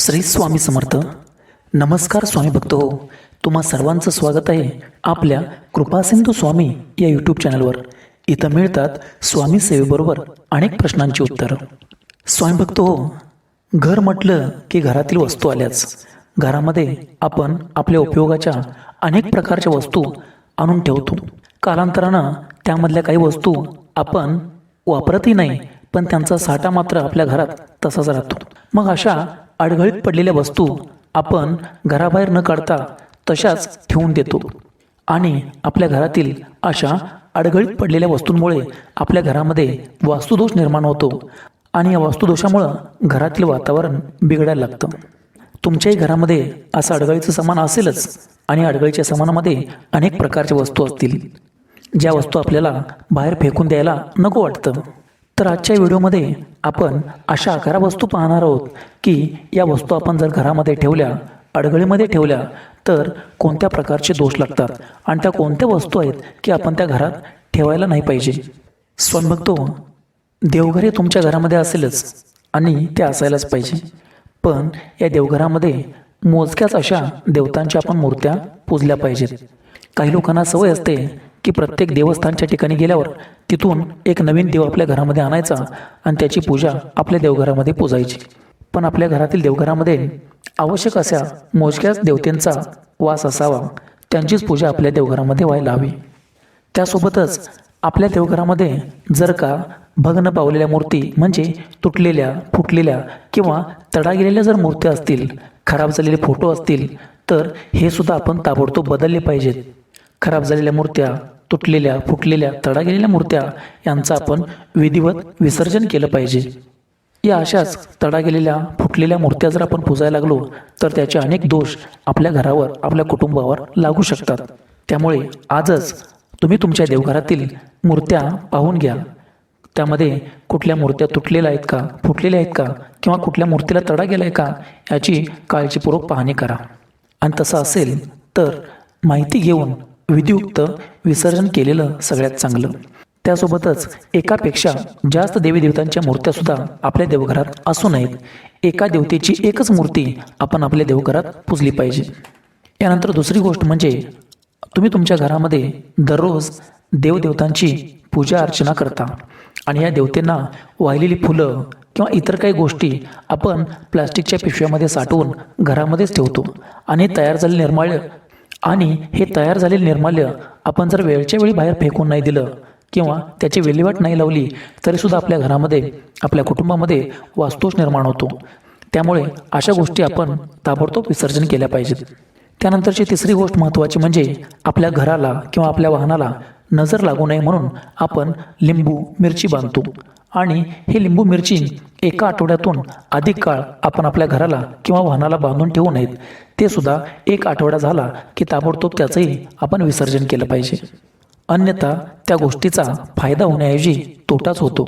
श्री स्वामी समर्थ. नमस्कार स्वामी भक्त. हो तुम्हा सर्वांचं स्वागत आहे आपल्या कृपासिंधू स्वामी या यूट्यूब चॅनलवर इथं मिळतात स्वामी सेवेबरोबर अनेक प्रश्नांची उत्तरं. स्वामी भक्त हो घर म्हटलं की घरातील वस्तू आल्याच. घरामध्ये आपण आपल्या उपयोगाच्या अनेक प्रकारच्या वस्तू आणून ठेवतो. कालांतरानं त्यामधल्या काही वस्तू आपण वापरतही नाही पण त्यांचा साठा मात्र आपल्या घरात तसाच राहतो. मग अशा अडघळीत पडलेल्या वस्तू आपण घराबाहेर न काढता तशाच ठेवून देतो. आणि आपल्या घरातील अशा अडघळीत पडलेल्या वस्तूंमुळे आपल्या घरामध्ये वास्तुदोष निर्माण होतो आणि या वास्तुदोषामुळं घरातील वातावरण बिघडायला लागतं. तुमच्याही घरामध्ये असं अडगळीचं सामान असेलच आणि अडगळीच्या सामानामध्ये अनेक प्रकारच्या वस्तू असतील. ज्या वस्तू आपल्याला बाहेर फेकून द्यायला नको वाटतं. तर आजच्या व्हिडिओमध्ये आपण अशा अकरा वस्तू पाहणार आहोत की या वस्तू आपण जर घरामध्ये ठेवल्या अडगळीमध्ये ठेवल्या तर कोणत्या प्रकारचे दोष लागतात आणि त्या कोणत्या वस्तू आहेत की आपण त्या घरात ठेवायला नाही पाहिजे? स्वयं बघतो देवघर हे तुमच्या घरामध्ये असेलच आणि ते असायलाच पाहिजे. पण या देवघरामध्ये मोजक्याच अशा देवतांच्या आपण मूर्त्या पूजल्या पाहिजेत. काही लोकांना सवय असते की प्रत्येक देवस्थानच्या ठिकाणी गेल्यावर तिथून एक नवीन देव आपल्या घरामध्ये आणायचा आणि त्याची पूजा आपल्या देवघरामध्ये पूजायची. पण आपल्या घरातील देवघरामध्ये आवश्यक अशा मोजक्याच देवतेंचा वास असावा त्यांचीच पूजा आपल्या देवघरामध्ये व्हायला हवी. त्यासोबतच आपल्या देवघरामध्ये जर का भग्न पावलेल्या मूर्ती म्हणजे तुटलेल्या फुटलेल्या किंवा तडा गेलेल्या जर मूर्त्या असतील खराब झालेले फोटो असतील तर हे सुद्धा आपण ताबडतोब बदलले पाहिजेत. खराब झालेल्या मूर्त्या तुटलेल्या फुटलेल्या तडा गेलेल्या मूर्त्या यांचं आपण विधिवत विसर्जन केलं पाहिजे. या अशाच तडा गेलेल्या फुटलेल्या मूर्त्या जर आपण पुजायला लागलो तर त्याचे अनेक दोष आपल्या घरावर आपल्या कुटुंबावर लागू शकतात. त्यामुळे आजच तुम्ही तुमच्या देवघरातील मूर्त्या पाहून घ्या. त्यामध्ये कुठल्या मूर्त्या तुटलेल्या आहेत का फुटलेल्या आहेत का किंवा कुठल्या मूर्तीला तडा गेला आहे का याची काळजीपूर्वक पाहणी करा. आणि तसं असेल तर माहिती घेऊन विधियुक्त विसर्जन केलेलं सगळ्यात चांगलं. त्यासोबतच एकापेक्षा जास्त देवी देवतांच्या मूर्त्यासुद्धा आपल्या देवघरात असू नयेत. एका देवतेची एकच मूर्ती आपण आपल्या देवघरात पुजली पाहिजे. यानंतर दुसरी गोष्ट म्हणजे तुम्ही तुमच्या घरामध्ये दररोज देवदेवतांची पूजा अर्चना करता आणि या देवतेंना वाहिलेली फुलं किंवा इतर काही गोष्टी आपण प्लास्टिकच्या पिशव्यामध्ये साठवून घरामध्येच ठेवतो आणि तयार झालेले निर्माळ आणि हे तयार झालेले निर्माल्य आपण जर वेळच्या वेळी बाहेर फेकून नाही दिलं किंवा त्याची विल्हेवाट नाही लावली तरीसुद्धा आपल्या घरामध्ये आपल्या कुटुंबामध्ये वास्तूच निर्माण होतो. त्यामुळे अशा गोष्टी आपण ताबडतोब विसर्जन केल्या पाहिजेत. त्यानंतरची तिसरी गोष्ट महत्त्वाची म्हणजे आपल्या घराला किंवा आपल्या वाहनाला नजर लागू नये म्हणून आपण लिंबू मिरची बांधतो. आणि हे लिंबू मिरची एका आठवड्यातून अधिक काळ आपण आपल्या घराला किंवा वाहनाला बांधून ठेवू नयेत. ते सुद्धा एक आठवडा झाला की ताबडतोब त्याचंही आपण विसर्जन केलं पाहिजे. अन्यथा त्या गोष्टीचा फायदा होण्याऐवजी तोटाच होतो.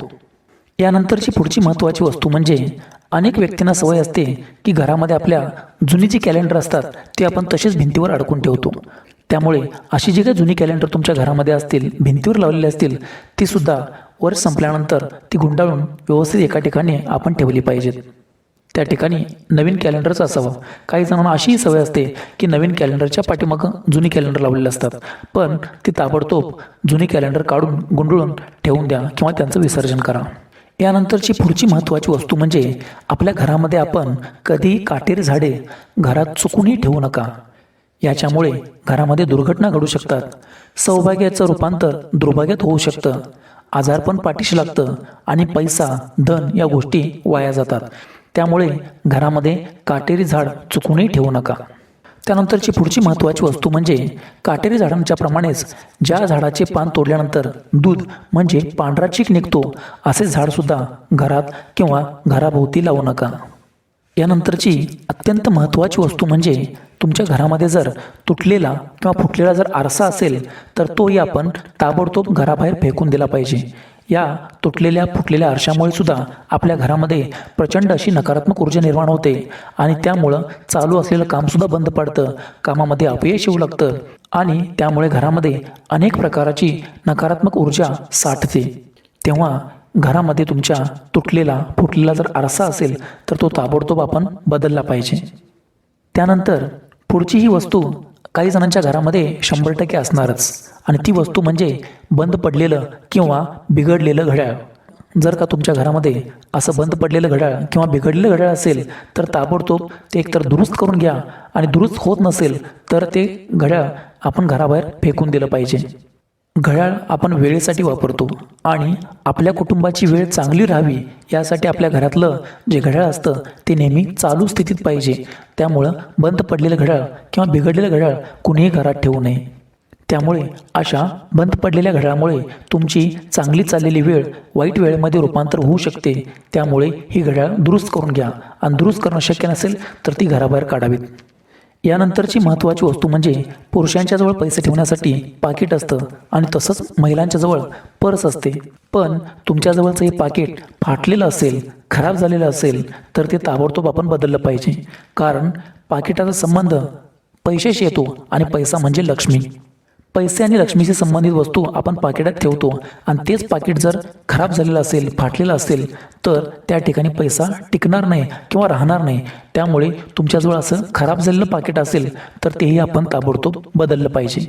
यानंतरची पुढची महत्त्वाची वस्तू म्हणजे अनेक व्यक्तींना सवय असते की घरामध्ये आपल्या जुनी जी कॅलेंडर असतात ते आपण तसेच भिंतीवर अडकून ठेवतो. त्यामुळे अशी जी काही जुनी कॅलेंडर तुमच्या घरामध्ये असतील भिंतीवर लावलेली असतील ती सुद्धा वर संपल्यानंतर ती गुंडाळून व्यवस्थित एका ठिकाणी आपण ठेवली पाहिजेत. त्या ठिकाणी नवीन कॅलेंडरच असावं. काही जणांना अशीही सवय असते की नवीन कॅलेंडरच्या पाठीमागं जुनी कॅलेंडर लावलेले असतात. पण ती ताबडतोब जुनी कॅलेंडर काढून गुंडळून ठेवून द्या किंवा त्यांचं विसर्जन करा. यानंतरची पुढची महत्त्वाची वस्तू म्हणजे आपल्या घरामध्ये आपण कधीही काटेरी झाडे घरात चुकूनही ठेवू नका. याच्यामुळे घरामध्ये दुर्घटना घडू शकतात. सौभाग्याचं रूपांतर दुर्भाग्यात होऊ शकतं. आजारपण पाठीशी लागतं आणि पैसा धन या गोष्टी वाया जातात. त्यामुळे घरामध्ये काटेरी झाड चुकूनही ठेवू नका. त्यानंतरची पुढची महत्त्वाची वस्तू म्हणजे काटेरी झाडांच्या प्रमाणेच ज्या झाडाचे पान तोडल्यानंतर दूध म्हणजे पांढरा चीक निघतो असे झाडसुद्धा घरात किंवा घराभोवती लावू नका. यानंतरची अत्यंत महत्त्वाची वस्तू म्हणजे तुमच्या घरामध्ये जर तुटलेला किंवा फुटलेला जर आरसा असेल तर तोही आपण ताबडतोब घराबाहेर फेकून दिला पाहिजे. या तुटलेल्या फुटलेल्या आरशामुळे सुद्धा आपल्या घरामध्ये प्रचंड अशी नकारात्मक ऊर्जा निर्माण होते आणि त्यामुळं चालू असलेलं कामसुद्धा बंद पडतं कामामध्ये अपयश येऊ लागतं आणि त्यामुळे घरामध्ये अनेक प्रकाराची नकारात्मक ऊर्जा साठते. तेव्हा घरामध्ये तुमच्या तुटलेला फुटलेला जर आरसा असेल तर तो ताबडतोब आपण बदलला पाहिजे. त्यानंतर पुढची ही वस्तू काही जणांच्या घरामध्ये शंभर टक्के असणारच. आणि ती वस्तू म्हणजे बंद पडलेलं किंवा बिघडलेलं घड्याळ. जर का तुमच्या घरामध्ये असं बंद पडलेलं घड्याळ किंवा बिघडलेलं घड्याळ असेल तर ताबडतोब ते एकतर दुरुस्त करून घ्या. आणि दुरुस्त होत नसेल तर ते घड्याळ आपण घराबाहेर फेकून दिलं पाहिजे. घड्याळ आपण वेळेसाठी वापरतो आणि आपल्या कुटुंबाची वेळ चांगली राहावी यासाठी आपल्या घरातलं जे घड्याळ असतं ते नेहमी चालू स्थितीत पाहिजे. त्यामुळं बंद पडलेलं घड्याळ किंवा बिघडलेलं घड्याळ कुणीही घरात ठेवू नये. त्यामुळे अशा बंद पडलेल्या घड्याळामुळे तुमची चांगली चाललेली वेळ वाईट वेळेमध्ये रूपांतर होऊ शकते. त्यामुळे ही घड्याळ दुरुस्त करून घ्या. आणि दुरुस्त करणं शक्य नसेल तर ती घराबाहेर काढावीत. यानंतरची महत्त्वाची वस्तू म्हणजे पुरुषांच्या जवळ पैसे ठेवण्यासाठी पाकिट असतं आणि तसंच महिलांच्या जवळ पर्स असते. पण तुमच्याजवळचं हे पाकिट फाटलेलं असेल खराब झालेलं असेल तर ते ताबडतोब आपण बदललं पाहिजे. कारण पाकिटाचा संबंध पैशाशी येतो आणि पैसा म्हणजे लक्ष्मी. पैसे आणि लक्ष्मीशी संबंधित वस्तू आपण पाकिटात ठेवतो आणि तेच पाकिट जर खराब झालेलं असेल फाटलेलं असेल तर त्या ठिकाणी पैसा टिकणार नाही किंवा राहणार नाही. त्यामुळे तुमच्याजवळ असं खराब झालेलं पाकिट असेल तर तेही आपण ताबडतोब बदललं पाहिजे.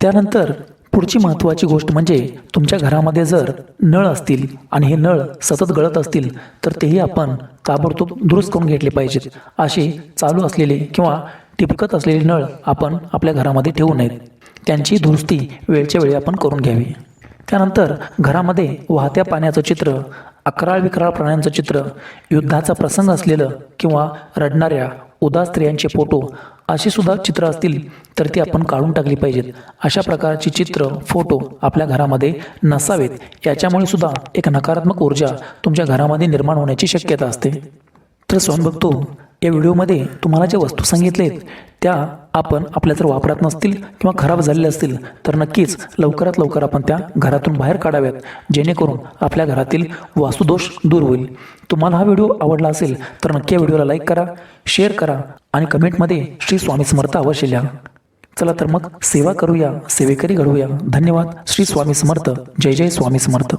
त्यानंतर पुढची महत्त्वाची गोष्ट म्हणजे तुमच्या घरामध्ये जर नळ असतील आणि हे नळ सतत गळत असतील तर तेही आपण ताबडतोब दुरुस्त करून घेतले पाहिजेत. असे चालू असलेले किंवा टिपकत असलेले नळ आपण आपल्या घरामध्ये ठेवू नयेत. त्यांची दुरुस्ती वेळच्या वेळी आपण करून घ्यावी. त्यानंतर घरामध्ये वाहत्या पाण्याचं चित्र अकराळ विकराळ प्राण्यांचं चित्र युद्धाचा प्रसंग असलेलं किंवा रडणाऱ्या उदास स्त्रियांचे फोटो अशी सुद्धा चित्र असतील तर ती आपण काढून टाकली पाहिजेत. अशा प्रकारची चित्र फोटो आपल्या घरामध्ये नसावेत. याच्यामुळे सुद्धा एक नकारात्मक ऊर्जा तुमच्या घरामध्ये निर्माण होण्याची शक्यता असते. तर स्वामी बघतो हो, या व्हिडिओमध्ये तुम्हाला ज्या वस्तू सांगितलेत त्या आपण आपल्या जर वापरात नसतील किंवा खराब झालेल्या असतील तर नक्कीच लवकरात लवकर आपण त्या घरातून बाहेर काढाव्यात जेणेकरून आपल्या घरातील वास्तुदोष दूर होईल. तुम्हाला हा व्हिडिओ आवडला असेल तर नक्की या व्हिडिओला लाईक करा शेअर करा आणि कमेंटमध्ये श्री स्वामी समर्थ अवश्य लिहा. चला तर मग सेवा करूया सेवेकरी घडूया धन्यवाद. श्री स्वामी समर्थ. जय जय स्वामी समर्थ.